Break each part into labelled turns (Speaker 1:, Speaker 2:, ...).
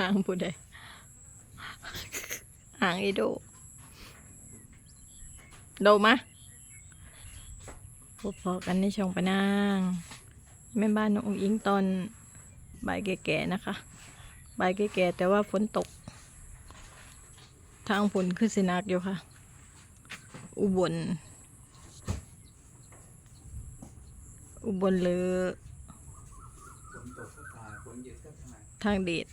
Speaker 1: หางผู้ใดหางไอโดโดมาพบพอกันในช่องปะนางแม่บ้านน้องอุ๋งอิงตอนบ่ายแก่ๆนะคะบ่ายแก่ๆแต่ว่าฝนตก ทางฝนคือสินักอยู่ค่ะ อุบล อุบลเลย
Speaker 2: ฝนตกก็ตายฝนหยุดก็ตาย
Speaker 1: ทางเดช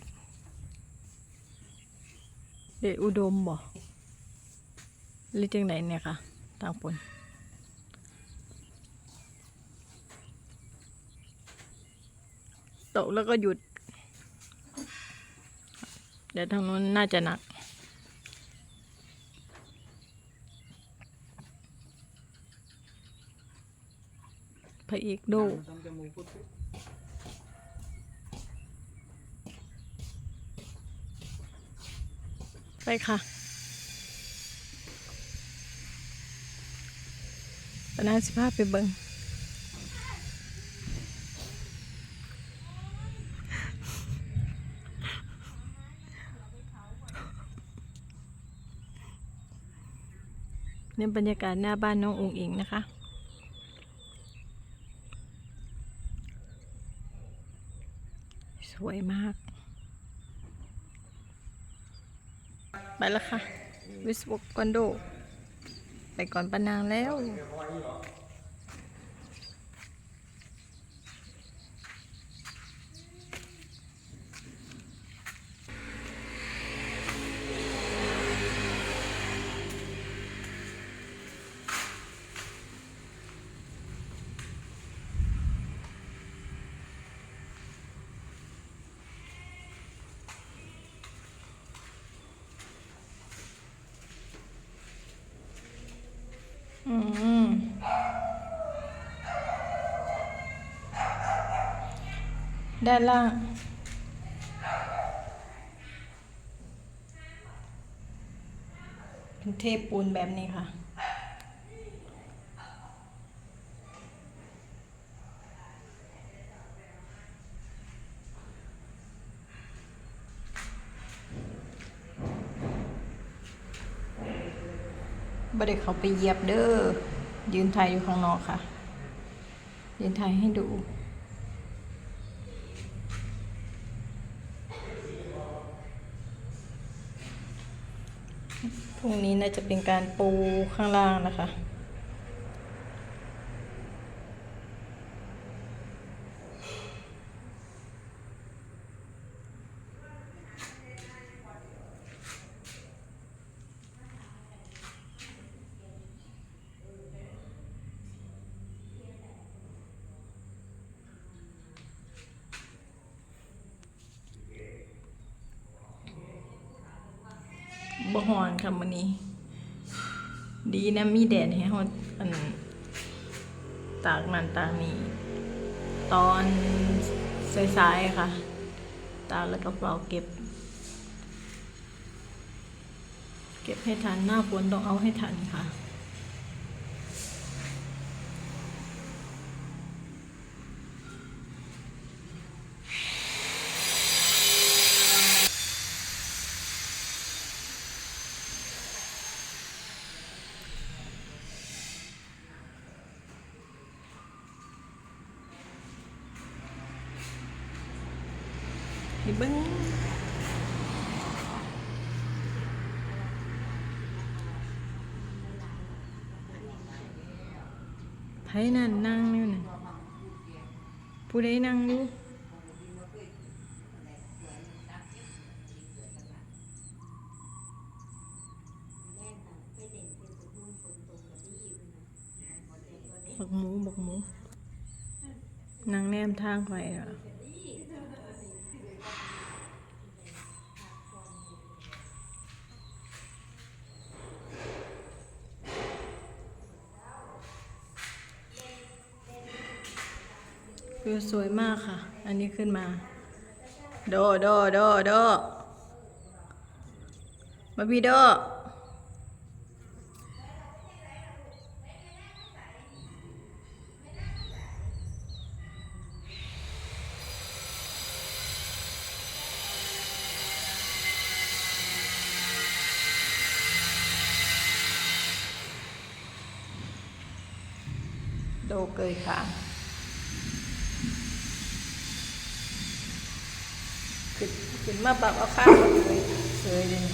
Speaker 1: เดอุดมบ่หรือจังไหนเนี่ยค่ะทางฝนตกแล้วก็หยุด เดี๋ยวทางนู้นน่าจะหนัก พระเอกโด
Speaker 2: ต้องจมูกพุดพุด
Speaker 1: ไปค่ะปนาสิภาพไปเบิงเนี่ยบรรยากาศหน้าบ้านน้องอุงอิงนะคะสวยมาก ไปแล้วค่ะ วิสวกคอนโด ไปก่อนปานางแล้ว อืมด้านล่าง เป็นเทปปูนแบบนี้ค่ะ บ่ได้เขาไปเหยียบเด้อ ยืนถ่ายอยู่ข้างนอกค่ะ ยืนถ่ายให้ดู พรุ่งนี้น่าจะเป็นการปูข้างล่างนะคะ บ่ฮอนค่ะมื้อนี้ ดีนะมีแดดให้เฮาอันตากนั่นตากนี่ตอนสายๆค่ะ ตากแล้วก็เปล่าเก็บ เก็บให้ทันหน้าฝนต้องเอาให้ทันค่ะ บึ้งไทยนั่นนั่งนี่นะผู้ใดนั่งอยู่บักหมูบักหมูนางแนมทางไปอะ วิวสวยมากค่ะ อันนี้ขึ้นมา โดโดโดโดบาบีโดโดเกยค่ะ ขึ้นขึ้นมาปรับเอาข้างมาเกยเสยเลย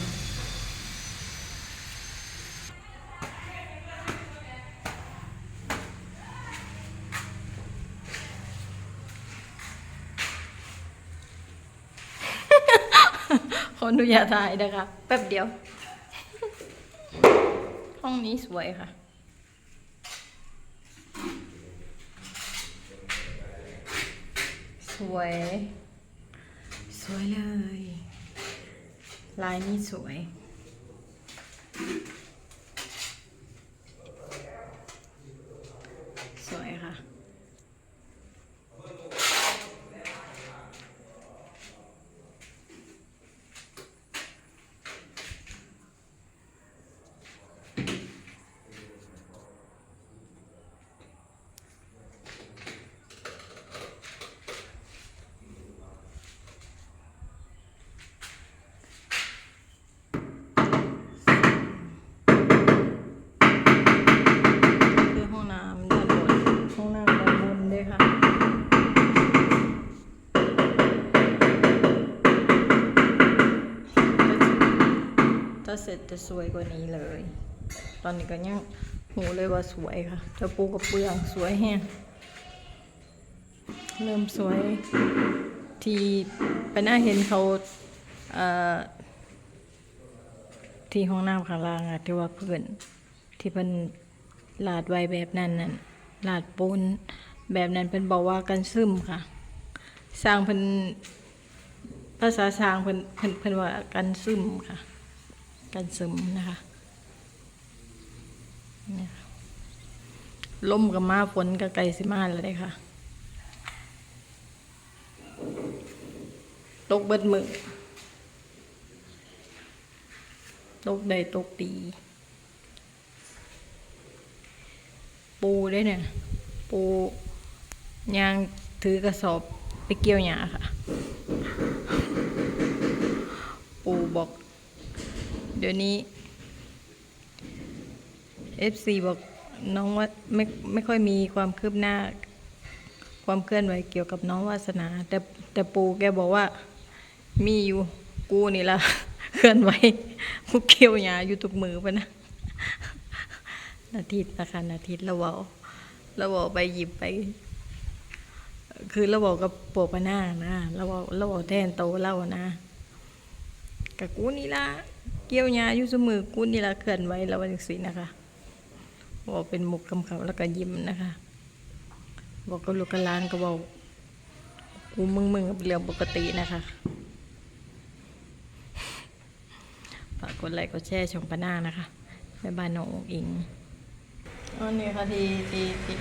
Speaker 1: ขออนุญาตถ่ายนะคะแป๊บเดียว ห้องนี้สวยค่ะสวย สวยเลย ลายนี้สวย สวยค่ะ คือห้องน้ำด้านบน ห้องน้ำด้านบนด้วยค่ะ ถ้าเสร็ จะสวยกว่านี้เลย ตอนนี้ก็ยังหูเลยว่าสวยค่ะจะปูกระเบื้องสวยแฮงเริ่มสวยที่ไปหน้าเห็นเขาเที่ห้องน้ำข้างล่างอะที่ว่าเพื่อนที่เพิ่นลาดไว้แบบนั้นนั่นลาดปูนแบบนั้นเพิ่นบอกว่ากันซึมค่ะ สร้างเพิ่นภาษาสร้างเพิ่นเพิ่นเพิ่นว่ากันซึมค่ะ กันซึมนะคะนี่ค่ะลมกับมาฝนกับไก่สิมาแล้วได้ค่ะ ตกเบิดมือตกได้ตกดีปูได้เนี่ย ปูยางถือกระสอบไปเกี่ยวหญ้าค่ะ ปูบอก เดี๋ยวนี้ FC บอกน้องว่าไม่ไม่ค่อยมีความคืบหน้า ความเคลื่อนไหวเกี่ยวกับน้องวาสนา แต่แต่ปูแกบอกว่า มีอยู่กูนี่ละเคลื่อนไหวกูเกี่ยวหยาอยู่ทุกมือปะนะนาทีนะคะนาทีเราบอกเราบอไปหยิบไป คือราบอกกับปกปะหน้านะเราบอกเราบอกแทนโตเล่านะกับกูนี่ละ เกี่ยวยาอยู่สมือกูนี่ละเคลื่อนไหวแล้ววันสินะคะบอกเป็นมุกคำเขาแล้วก็ยิ้มนะคะ บอกกับลูกกับหลานก็บอกกูมึงมึงเป็นเรื่องปกตินะคะฝากกดไลค์กดแชร์ช่องปานานะคะแม่บ้านน้องอิงอันนี้ค่ะทีทีที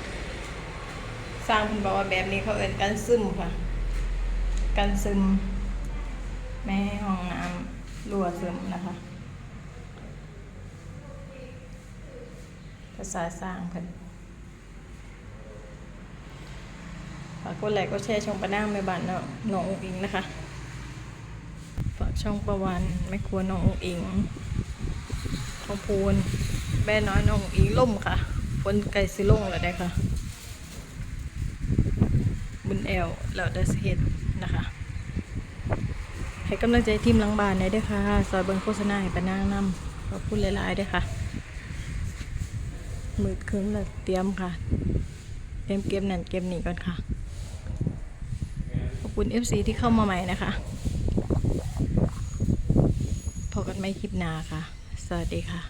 Speaker 1: สร้างคุณบอกว่าแบบนี้เขาเอินกันซึมค่ะ กันซึมไม่ห้องน้ำ รั่วซึมนะคะ ภาษาสร้างเพิ่นฝากกดไลค์กดแชร์ช่องปานาแม่บ้านน้องน้องอุ๋งอิงนะคะฝากช่องประวันไม่ควรน้ององอิงทองพูนแม่น้อยน้องอิงล่มค่ะฝนไก่สิลงแล้วได้ค่ะบุญแอลแล้วได้เฮ็ดนะคะ ให้กำลังใจทีมหลังบานได้ด้วยค่ะซอยเบิงโฆษณาให้ปนางนำขอบคุณหลายๆด้วยค่ะ มือคืนแล้วเตรียมค่ะ เตรียมเก็บนั่นเก็บนี่ก่อนค่ะ ขอบคุณ FC ที่เข้ามาใหม่นะคะพอกันไม่คลิปหน้าค่ะ สวัสดีค่ะ